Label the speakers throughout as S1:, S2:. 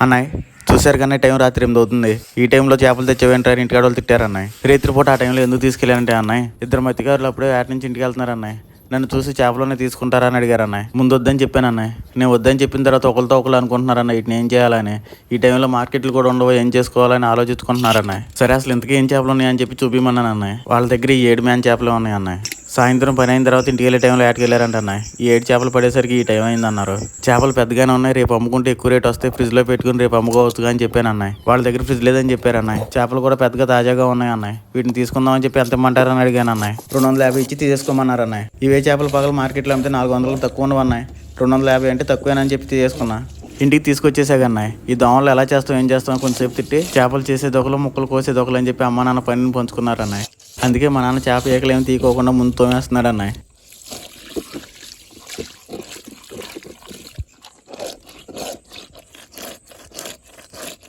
S1: అన్నాయ్ చూశారు కానీ టైం రాత్రి ఎనిమిది అవుతుంది. ఈ టైంలో చేపలు తెచ్చేవేంటారు? ఇంటికాడ వాళ్ళు తిట్టారు అన్నాయ్ రేత్రిపూట ఆ టైంలో ఎందుకు తీసుకెళ్ళారంటే అన్నాయ్ ఇద్దరు మత్తిగారులు అప్పుడే వాటి నుంచి ఇంటికి వెళ్తున్నారన్నాయ్ నన్ను చూసి చేపలోనే తీసుకుంటారా అని అడిగారు అన్నాయ్ ముందు వద్దని చెప్పాను అన్నాయ్ నేను వద్దని చెప్పిన తర్వాత ఒకరితో ఒకరు అనుకుంటున్నారు అన్న వీటిని ఏం చేయాలని. ఈ టైంలో మార్కెట్లు కూడా ఉండవు ఏం చేసుకోవాలని ఆలోచించుకుంటున్నారన్నాయ్ సరే అసలు ఇంతకీ ఏం చేపలు ఉన్నాయని చెప్పి చూపిమన్నాను అన్నాయ్ వాళ్ళ దగ్గర ఈ ఏడు మ్యాన్ చేపలు ఉన్నాయి అన్నాయ్ సాయంత్రం పని అయిన తర్వాత ఇంటికి వెళ్ళే టైంలో ఏటకి వెళ్ళారంట ఈ ఏడు చేపలు పడేసరికి ఈ టైం అయింది అన్నారు చేపలు పెద్దగానే ఉన్నాయి రేపు అమ్ముకుంటే ఎక్కువ రేట్ వస్తే ఫ్రిడ్జ్లో పెట్టుకుని రేపు అమ్ముకోవచ్చు అని చెప్పాను అన్నాయి వాళ్ళ దగ్గర ఫ్రిడ్జ్ లేదని చెప్పారు అన్నాయి చేపలు కూడా పెద్దగా తాజాగా ఉన్నాయి అన్నాయి వీటిని తీసుకుందామని చెప్పి ఎంత ఇమ్మంటారని అడిగాను అన్నాయి రెండు వందల యాభై ఇచ్చి తీసేసుకోమన్నారు అన్నాయి ఇవే చేపలు పగలు మార్కెట్లో అమ్మితే నాలుగు వందలు తక్కువ ఉన్నాయి రెండు వందల యాభై అంటే తక్కువేనని చెప్పి తీసుకున్నా ఇంటికి తీసుకొచ్చేసాగన్నాయి ఈ దోమలు ఎలా చేస్తాం ఏం చేస్తాం కొంచెంసేపు తిట్టి చేపలు చేసేదొకలు ముక్కలు కోసే దొకలు అని చెప్పి అమ్మ నాన్న పనిని పంచుకున్నారన్నాయి అందుకే మా నాన్న చేప ఏకలేమి తీసుకోకుండా ముందు తోమేస్తున్నాడు అన్నాయి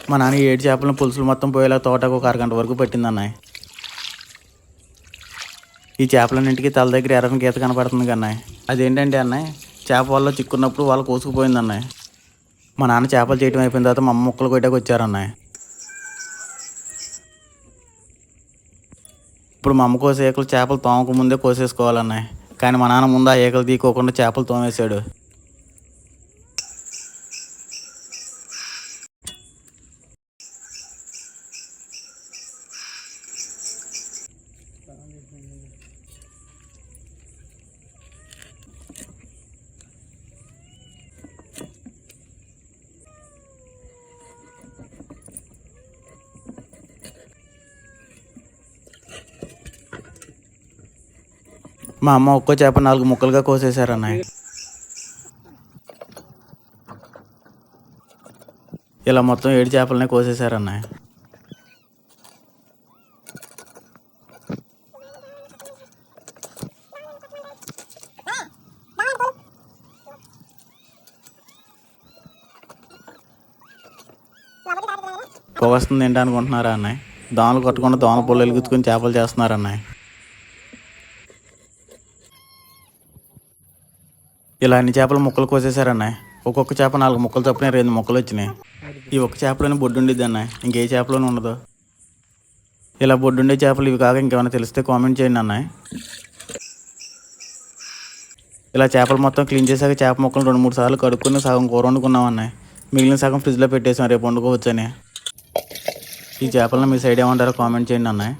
S1: మా నాన్న ఏడు చేపలను పులుసులు మొత్తం పోయేలా తోటకు ఒక అరగంట వరకు పట్టింది అన్నాయ్ ఈ చేపలన్నింటికి తల దగ్గర ఎర్రని గీత కనపడుతుంది కన్నాయ్ అదేంటంటే అన్నాయి చేప వల్ల చిక్కున్నప్పుడు వాళ్ళు కోసుకుపోయింది అన్నాయి మా నాన్న చేపలు చేయటం అయిపోయిన తర్వాత మా అమ్మ ముక్కలు కొట్టాక వచ్చారన్నాయ్ ఇప్పుడు మా అమ్మ కోసే ఏకలు చేపలు తోమక ముందే కోసేసుకోవాలన్నాయి. కానీ మా నాన్న ముందు ఆ ఏకలు తీకోకుండా చేపలు తోమేశాడు. మా అమ్మ ఒక్కో చేప నాలుగు ముక్కలుగా కోసేశారన్నాయ్ ఇలా మొత్తం ఏడు చేపలనే కోసేశారన్నాయ్ పొగ వస్తుంది ఏంటి అనుకుంటున్నారా అన్నాయి దోమలు కొట్టకుండా దోమల పొల్లు వెలుగుతుకుని చేపలు చేస్తున్నారన్నాయి ఇలా అన్ని చేపలు ముక్కలు కోసేశారన్నాయ్ ఒక్కొక్క చేప నాలుగు ముక్కలు చొప్పున రెండు ముక్కలు వచ్చినాయి. ఈ ఒక్క చేపలోనే బొడ్డు ఉండేది అన్న. ఇంకే చేపలోనే ఉండదు. ఇలా బొడ్డు ఉండే చేపలు ఇవి కాక ఇంకేమైనా తెలిస్తే కామెంట్ చేయండి అన్నాయి ఇలా చేపలు మొత్తం క్లీన్ చేశాక చేప ముక్కలు రెండు మూడు సార్లు కడుక్కుని సగం కూర వండుకున్నాం అన్నాయి మిగిలిన సగం ఫ్రిడ్జ్లో పెట్టేసాం రేపు వండుకోవచ్చని. ఈ చేపలను మీ సైడ్ ఏమంటారో కామెంట్ చేయండి అన్నాయి